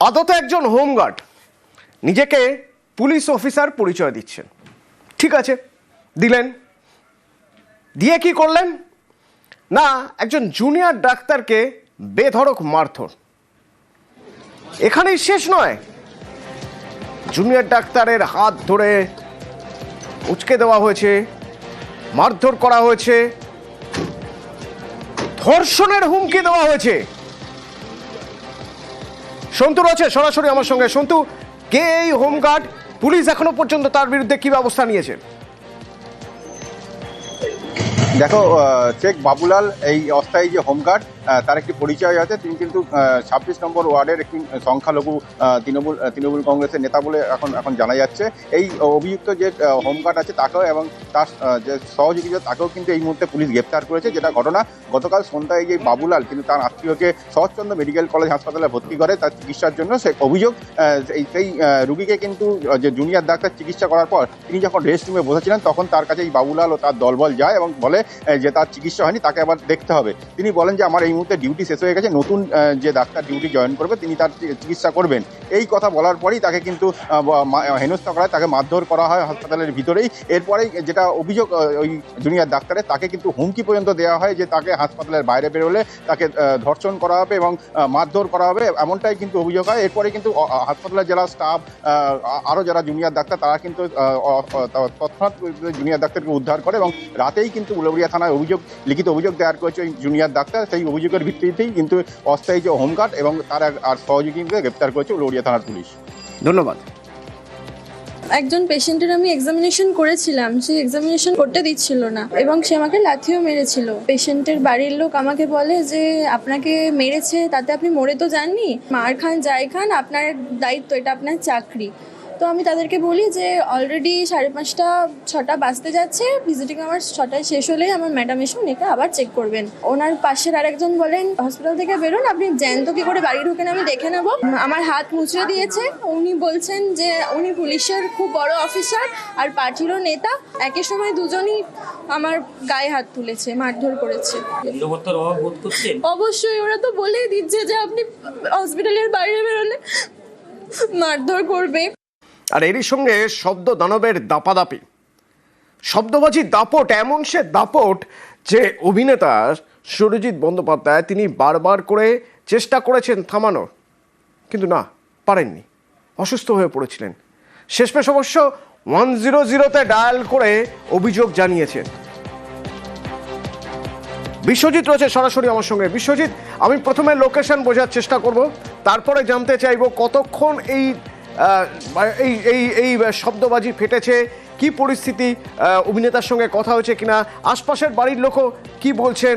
আদতে একজন হোমগার্ড নিজেকে পুলিশ অফিসার পরিচয় দিচ্ছেন। ঠিক আছে, দিলেন। দিয়ে কি করলেন? না, একজন জুনিয়র ডাক্তারকে বেধড়ক মারধর। এখানেই শেষ নয়। জুনিয়র ডাক্তারের হাত ধরে উচকে দেওয়া হয়েছে, মারধর করা হয়েছে, ধর্ষণের হুমকি দেওয়া হয়েছে। সন্তু রয়েছে, সরাসরি আমার সঙ্গে। সন্তু, কে এই হোমগার্ড পুলিশ এখনও পর্যন্ত তার বিরুদ্ধে কি ব্যবস্থা নিয়েছে? দেখো শেখ বাবুলাল, এই অস্থায়ী যে হোমগার্ড তার একটি পরিচয় আছে। তিনি কিন্তু ছাব্বিশ নম্বর ওয়ার্ডের একটি সংখ্যালঘু তৃণমূল তৃণমূল কংগ্রেসের নেতা বলে এখন এখন জানা যাচ্ছে। এই অভিযুক্ত যে হোমগার্ড আছে তাকেও এবং তার যে সহযোগী তাকেও কিন্তু এই মুহূর্তে পুলিশ গ্রেপ্তার করেছে। যেটা ঘটনা গতকাল সন্ধ্যায় যে বাবুলাল কিন্তু তার আত্মীয়কে শরৎচন্দ্র মেডিকেল কলেজ হাসপাতালে ভর্তি করে তার চিকিৎসার জন্য সে অভিযোগ সেই রুগীকে কিন্তু যে জুনিয়র ডাক্তার চিকিৎসা করার পর তিনি যখন রেস্ট রুমে বসেছিলেন তখন তার কাছে এই বাবুলাল ও তার দলবল যায় এবং বলে যে তার চিকিৎসা হয়নি তাকে আবার দেখতে হবে। তিনি বলেন যে, আমার মুহূর্তে ডিউটি শেষ হয়ে গেছে। নতুন যে ডাক্তার ডিউটি জয়েন করবে, তিনি তার চিকিৎসা করবেন। এই কথা বলার পরেই তাকে কিন্তু হেনস্থা করা হয়, তাকে মারধর করা হয় হাসপাতালের ভিতরেই। এরপরেই যেটা অভিযোগ ওই জুনিয়র ডাক্তারের, তাকে কিন্তু হুমকি পর্যন্ত দেওয়া হয় যে তাকে হাসপাতালের বাইরে বেরোলে তাকে ধর্ষণ করা হবে এবং মারধর করা হবে, এমনটাই কিন্তু অভিযোগ হয়। এরপরে কিন্তু হাসপাতালের যারা স্টাফ আরও যারা জুনিয়র ডাক্তার, তারা কিন্তু তৎক্ষণাৎ জুনিয়র ডাক্তারকে উদ্ধার করে এবং রাতেই কিন্তু উলবরিয়া থানায় অভিযোগ, লিখিত অভিযোগ দায়ের করেছে ওই জুনিয়র ডাক্তার। সেই অভিযোগের ভিত্তিতেই কিন্তু অস্থায়ী যে হোমগার্ড এবং তার আর সহযোগীকে গ্রেপ্তার করেছে উলবরিয়া থানার পুলিশ। ধন্যবাদ। একজন পেশেন্টের আমি এক্সামিনেশন করেছিলাম সে এক্সামিনেশন করতে দিচ্ছিল না এবং সে আমাকে লাথিও মেরেছিল। পেশেন্টের বাড়ির লোক আমাকে বলে যে আপনাকে মেরেছে তাতে আপনি মরে তো যাননি। মার খান যাই খান আপনার দায়িত্ব এটা আপনার চাকরি। তো আমি তাদেরকে বলি যে অলরেডি সাড়ে পাঁচটা ছটা বাজতে যাচ্ছে। ভিজিটিং আমার ছটায় শেষ হলেই আমার ম্যাডাম এসে উনিকে আবার চেক করবেন। ওনার পাশের আরেকজন বলেন হসপিটাল থেকে বেরোন আপনি জ্যান্ত কি করে বাড়ি ঢুকেন আমি দেখে নেব। আমার হাত মুচড়ে দিয়েছে। উনি বলছেন যে উনি পুলিশের খুব বড় অফিসার আর পার্টিরও নেতা। একই সময় দুজনই আমার গায়ে হাত তুলেছে মারধর করেছে। অবশ্যই ওরা তো বলেই দিচ্ছে যে আপনি হসপিটালের বাইরে বেরোলে মারধর করবে। আর এরই সঙ্গে শব্দ দানবের দাপাদাপি। শব্দবাজি দাপট, এমন সে দাপট যে অভিনেতা সুরজিৎ বন্দ্যোপাধ্যায় তিনি বারবার করে চেষ্টা করেছেন থামানোর। কিন্তু না, পারেননি। অসুস্থ হয়ে পড়েছিলেন। শেষমেশ অবশ্য ওয়ান জিরো জিরোতে ডায়াল করে অভিযোগ জানিয়েছেন। বিশ্বজিৎ রয়েছে সরাসরি আমার সঙ্গে। বিশ্বজিৎ, আমি প্রথমে লোকেশন বোঝার চেষ্টা করব, তারপরে জানতে চাইব কতক্ষণ এই এই এই এই শব্দবাজি ফেটেছে। কি পরিস্থিতি? অভিনেতার সঙ্গে কথা হয়েছে কিনা? আশপাশের বাড়ির লোকও কি বলছেন?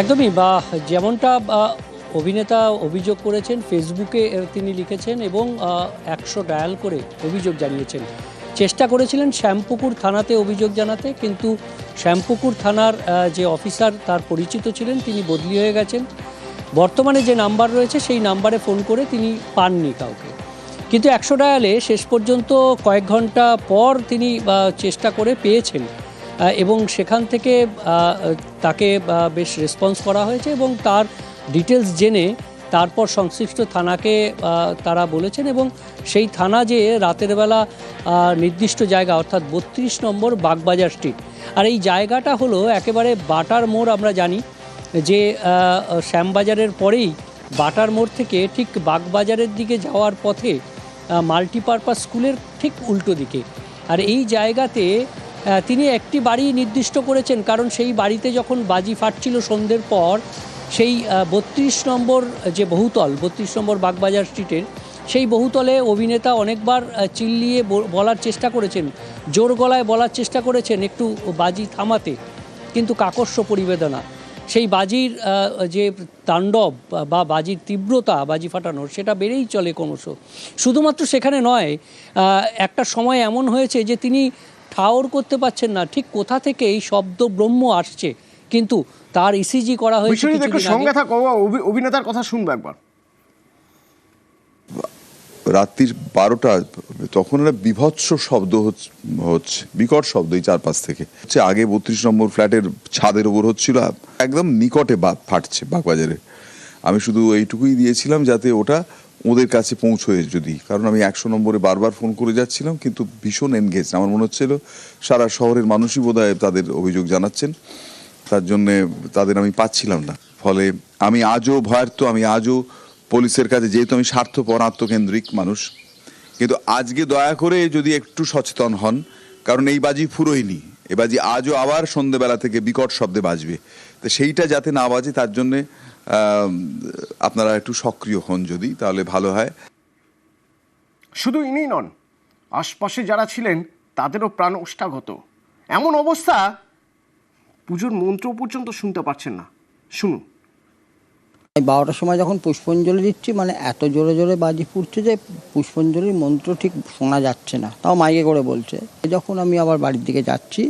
একদমই, বা যেমনটা অভিনেতা অভিযোগ করেছেন, ফেসবুকে তিনি লিখেছেন এবং একশো ডায়াল করে অভিযোগ জানিয়েছেন। চেষ্টা করেছিলেন শ্যামপুকুর থানাতে অভিযোগ জানাতে, কিন্তু শ্যামপুকুর থানার যে অফিসার তার পরিচিত ছিলেন, তিনি বদলি হয়ে গেছেন। বর্তমানে যে নাম্বার রয়েছে, সেই নাম্বারে ফোন করে তিনি পাননি কাউকে। কিন্তু একশো ডায়ালে শেষ পর্যন্ত কয়েক ঘণ্টা পর তিনি চেষ্টা করে পেয়েছেন এবং সেখান থেকে তাকে বেশ রেসপন্স করা হয়েছে এবং তার ডিটেলস জেনে তারপর সংশ্লিষ্ট থানাকে তারা বলেছেন এবং সেই থানা যে রাতের বেলা নির্দিষ্ট জায়গা, অর্থাৎ বত্রিশ নম্বর বাগবাজার স্ট্রিট আর এই জায়গাটা হলো একেবারে বাটার মোড় আমরা জানি, যে শ্যামবাজারের পরেই বাটার মোড় থেকে ঠিক বাগবাজারের দিকে যাওয়ার পথে মাল্টিপারপাস স্কুলের ঠিক উল্টো দিকে। আর এই জায়গাতে তিনি একটি বাড়ি নির্দিষ্ট করেছেন, কারণ সেই বাড়িতে যখন বাজি ফাটছিল সন্ধ্যের পর সেই বত্রিশ নম্বর যে বহুতল, বত্রিশ নম্বর বাগবাজার স্ট্রিটের, সেই বহুতলে অভিনেতা অনেকবার চিল্লিয়ে বলার চেষ্টা করেছেন, জোর গলায় বলার চেষ্টা করেছেন একটু বাজি থামাতে, কিন্তু কাকস্য পরিবেদনা। সেই বাজির যে তাণ্ডব বা বাজির তীব্রতা, বাজি ফাটানোর, সেটা বেড়েই চলে ক্রমশ। শুধুমাত্র সেখানে নয় একটা সময় এমন হয়েছে যে তিনি ঠাওর করতে পারছেন না, ঠিক কোথা থেকে এই শব্দ ব্রহ্ম আসছে কিন্তু তার ইসিজি করা হয়েছে। সঙ্গে থাকো অভিনেতার কথা শুনব একবার। রাত্রির বারোটা তখন একটা বিভৎস শব্দ হচ্ছে বিকট শব্দ এই চারপাশ থেকে। হচ্ছে আগে বত্রিশ নম্বর ফ্ল্যাটের ছাদের ওপর হচ্ছিল একদম নিকটে বা ফাটছে বাগবাজারে। আমি শুধু এইটুকুই দিয়েছিলাম যাতে ওটা ওদের কাছে পৌঁছয় যদি। কারণ আমি একশো নম্বরে বারবার ফোন করে যাচ্ছিলাম কিন্তু ভীষণ এনগেজ আমার মনে হচ্ছিল সারা শহরের মানুষই বোধহয় তাদের অভিযোগ জানাচ্ছেন। তার জন্যে তাদের আমি পাচ্ছিলাম না। ফলে আমি আজও ভয়ার্থ আমি আজও পুলিশের কাছে, যেহেতু আমি স্বার্থপর, আত্মকেন্দ্রিক মানুষ, কিন্তু আজকে দয়া করে যদি একটু সচেতন হন, কারণ এই বাজি ফুরোয়নি, এ বাজি আজও আবার সন্ধেবেলা থেকে বিকট শব্দে বাজবে। তো সেইটা যাতে না বাজে, তার জন্যে আপনারা একটু সক্রিয় হন যদি, তাহলে ভালো হয়। শুধু ইনি নন, আশপাশে যারা ছিলেন, তাদেরও প্রাণ ওষ্ঠাগত এমন অবস্থা পুজোর মন্ত্র পর্যন্ত শুনতে পাচ্ছেন না। শুনুন। বারোটার সময় যখন পুষ্পাঞ্জলি দিচ্ছি মানে এত জোরে জোরে বাজি ফুটছে যে পুষ্পাঞ্জলির মন্ত্র ঠিক শোনা যাচ্ছে না। তাও মাইকে করে বলছে। যখন আমি আবার বাড়ির দিকে যাচ্ছি,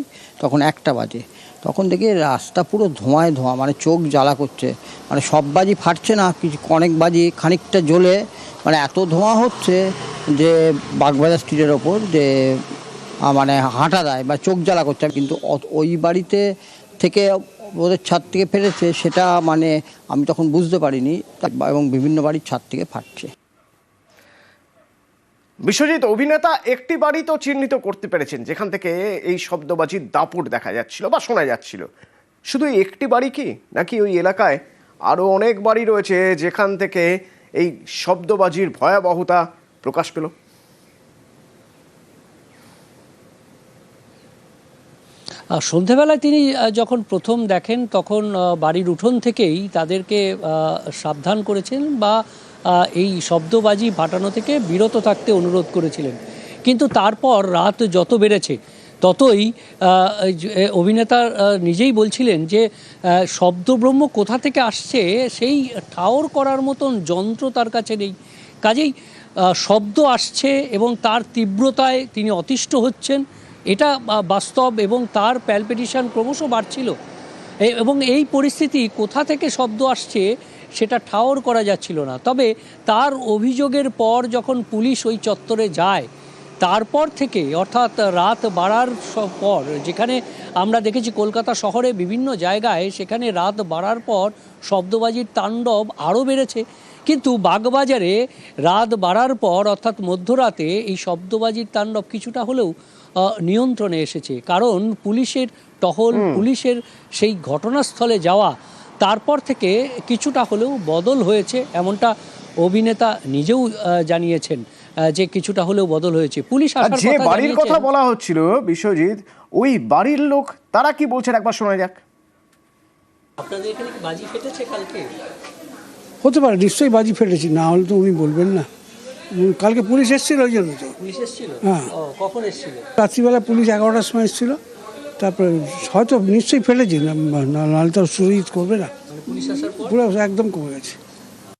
তখন একটা বাজে। তখন দেখি রাস্তা পুরো ধোঁয়ায় ধোঁয়া মানে চোখ জ্বালা করছে। মানে সব বাজি ফাটছে না, কিছু অনেক বাজি, খানিকটা জ্বলে। মানে এত ধোঁয়া হচ্ছে যে বাগবাজার স্ট্রিটের ওপর যে মানে হাঁটা দেয় বা চোখ জ্বালা করছে। কিন্তু ওই বাড়িতে থেকে ওদের ছাদ থেকে ফেলেছে, সেটা মানে আমি তখন বুঝতে পারিনি এবং বিভিন্ন বাড়ির ছাদ থেকে ফাটছে। বিশ্বজিৎ, অভিনেতা একটি বাড়ি তো চিহ্নিত করতে পেরেছেন, যেখান থেকে এই শব্দবাজির দাপট দেখা যাচ্ছিল বা শোনা যাচ্ছিল। শুধু একটি বাড়ি কি, নাকি ওই এলাকায় আরও অনেক বাড়ি রয়েছে, যেখান থেকে এই শব্দবাজির ভয়াবহতা প্রকাশ পেল? সন্ধেবেলায় তিনি যখন প্রথম দেখেন, তখন বাড়ির উঠোন থেকেই তাদেরকে সাবধান করেছেন বা এই শব্দবাজি ফাটানো থেকে বিরত থাকতে অনুরোধ করেছিলেন। কিন্তু তারপর রাত যত বেড়েছে, ততই অভিনেতা নিজেই বলছিলেন যে শব্দব্রহ্ম কোথা থেকে আসছে, সেই ঠাওর করার মতন যন্ত্র তার কাছে নেই। কাজেই শব্দ আসছে এবং তার তীব্রতায় তিনি অতিষ্ঠ হচ্ছেন। এটা বাস্তব এবং তার প্যালপিটেশন ক্রমশ বাড়ছিল। এবং এই পরিস্থিতি কোথা থেকে শব্দ আসছে সেটা ঠাওর করা যাচ্ছিল না। তবে তার অভিযোগের পর যখন পুলিশ ওই চত্বরে যায়, তারপর থেকে, অর্থাৎ রাত বাড়ার পর, যেখানে আমরা দেখেছি কলকাতা শহরে বিভিন্ন জায়গায়, সেখানে রাত বাড়ার পর শব্দবাজির তাণ্ডব আরও বেড়েছে। কিন্তু বাগবাজারে রাত বাড়ার পর, অর্থাৎ মধ্যরাতে, এই শব্দবাজির তাণ্ডব কিছুটা হলেও নিয়ন্ত্রণে এসেছে। কারণ পুলিশের টহল পুলিশের সেই ঘটনাস্থলে যাওয়া তারপর থেকে কিছুটা হলেও বদল হয়েছে এমনটা অভিনেতা নিজেও জানিয়েছেন আহ, যে কিছুটা হলেও বদল হয়েছে। পুলিশ যে বাড়ির কথা বলা হচ্ছিল বিশ্বজিৎ ওই বাড়ির লোক তারা কি বলছেন? একবার শোনা যাক। আপনাদের এখানে বাজি ফেটেছে কালকে? হতে পারে নিশ্চয়ই বাজি ফেটেছি না হলে তো উনি বলবেন না। কালকে পুলিশ এসেছিল ওই জন্য তো। পুলিশ এসেছিল? হ্যাঁ। কখন এসেছিল? রাত্রিবেলা পুলিশ এগারোটার সময় এসেছিল। তারপরে হয়তো নিশ্চয়ই ফেলেছি নাহলে তো সুরজিৎ করবে না। মানে পুলিশ আসার পর? পুরো একদম কমে গেছে।